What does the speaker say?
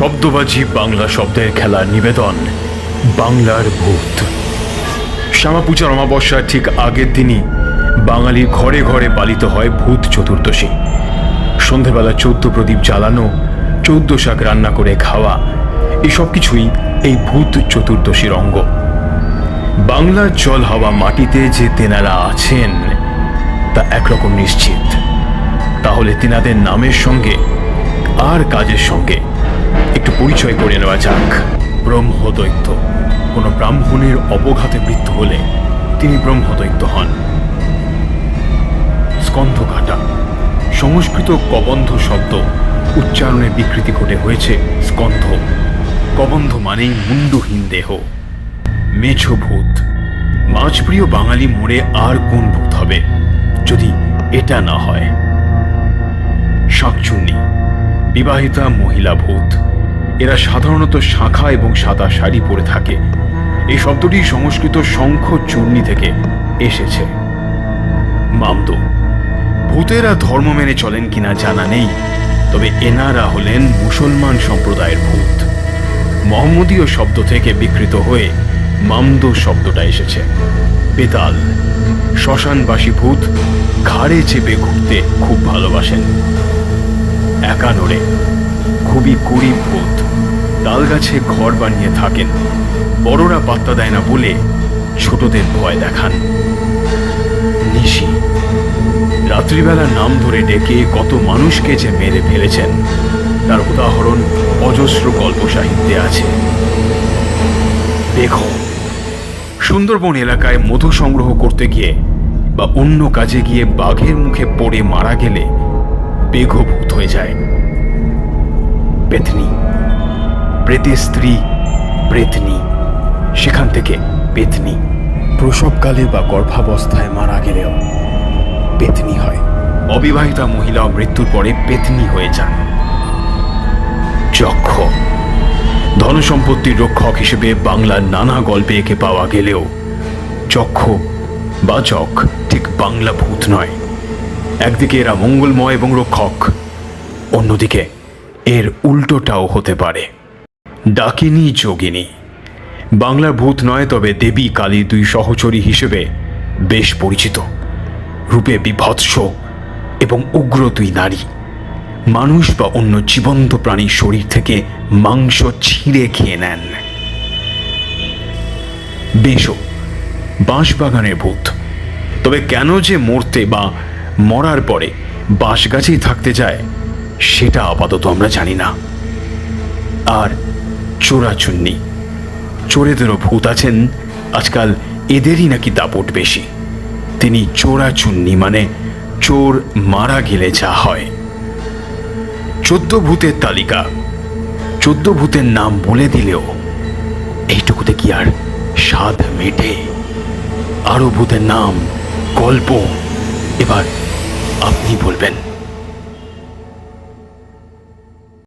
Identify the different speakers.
Speaker 1: শব্দবাজি বাংলা শব্দের খেলার নিবেদন, বাংলার ভূত। শ্যামা পূজার অমাবস্যার ঠিক আগের দিনই বাঙালির ঘরে ঘরে পালিত হয় ভূত চতুর্দশী। সন্ধেবেলা চৌদ্দ প্রদীপ জ্বালানো, চৌদ্দ শাক রান্না করে খাওয়া, এসব কিছুই এই ভূত চতুর্দশীর অঙ্গ। বাংলার জল হাওয়া মাটিতে যে তেনারা আছেন, তা একরকম নিশ্চিত। তাহলে তেনাদের নামের সঙ্গে আর কাজের সঙ্গে একটু পরিচয় করে নেওয়া যাক। ব্রহ্মদৈত্য কোনো ব্রাহ্মণের অবঘাতে মৃত্যু হলে তিনি ব্রহ্মদৈত্য হন। স্কন্ধ কাটা সংস্কৃত কবন্ধ শব্দ উচ্চারণে বিকৃতি ঘটে হয়েছে স্কন্ধ। কবন্ধ মানেই মুন্ডহীন দেহ। মেছো ভূত মাছপ্রিয় বাঙালি মোড়ে আর কোন ভূত হবে, যদি এটা না হয়। শাকচুন্নি। বিবাহিতা মহিলা ভূত এরা সাধারণত শাখা এবং সাদা শাড়ি পরে থাকে। এই শব্দটি সংস্কৃত শঙ্খ চূর্ণি থেকে এসেছে। মামদো, ভূতেরা ধর্ম মেনে চলেন কিনা জানা নেই, তবে এনারা হলেন মুসলমান সম্প্রদায়ের ভূত। মোহাম্মদীয় শব্দ থেকে বিকৃত হয়ে মামদো শব্দটা এসেছে। বেতাল, শ্মশানবাসী ভূত ঘাড়ে চেপে ঘুরতে খুব ভালোবাসেন। একা নড়ে খুবই গরিব ভূত। তাল গাছে ঘর বানিয়ে থাকেন। বড়রা পাত্তা দেয় না বলে ছোটদের ভয় দেখান। নিশি, রাত্রিবেলা নাম ধরে ডেকে কত মানুষকে যে মেরে ফেলেছেন, তার উদাহরণ অজস্র গল্প সাহিত্যে আছে। দেখো, সুন্দরবন এলাকায় মধু সংগ্রহ করতে গিয়ে বা অন্য কাজে গিয়ে বাঘের মুখে পড়ে মারা গেলে বেঘভূত হয়ে যায়। পেতনি প্রেতের স্ত্রী প্রেতনি। সেখান থেকে পেতনি প্রসবকালে বা গর্ভাবস্থায় মারা গেলেও পেতনি হয়। অবিবাহিতা মহিলা মৃত্যুর পরে পেতনি হয়ে যান। যক্ষ। ধনসম্পত্তির রক্ষক হিসেবে বাংলার নানা গল্পে একে পাওয়া গেলেও যক্ষ বা যক ঠিক বাংলা ভূত নয়। একদিকে এরা মঙ্গলময় এবং রক্ষক, অন্যদিকে এর উল্টোটাও হতে পারে। ডাকিনী যোগিনী। বাংলার ভূত নয় তবে দেবী কালী দুই সহচরী হিসেবে বেশ পরিচিত। রূপে বিভৎস এবং উগ্র দুই নারী। মানুষ বা অন্য জীবন্ত প্রাণীর শরীর থেকে মাংস ছিঁড়ে খেয়ে নেন। বেশো, বাঁশবাগানের ভূত। তবে কেন যে মরতে বা মরার পরে বাঁশ গাছেই থাকতে যায় সেটা আপাতত আমরা জানি না। আর চোরাচুন্নি। চোরেদেরও ভূত আছেন, আজকাল এদেরই নাকি দাপট বেশি। তিনি চোরাচুন্নি মানে চোর মারা গেলে যা হয়। চোদ্দ ভূতের তালিকা। চোদ্দ ভূতের নাম বলে দিলেও এইটুকুতে কি আর স্বাদ মেটে? আরও ভূতের নাম, গল্প। এবার আপনি বলবেন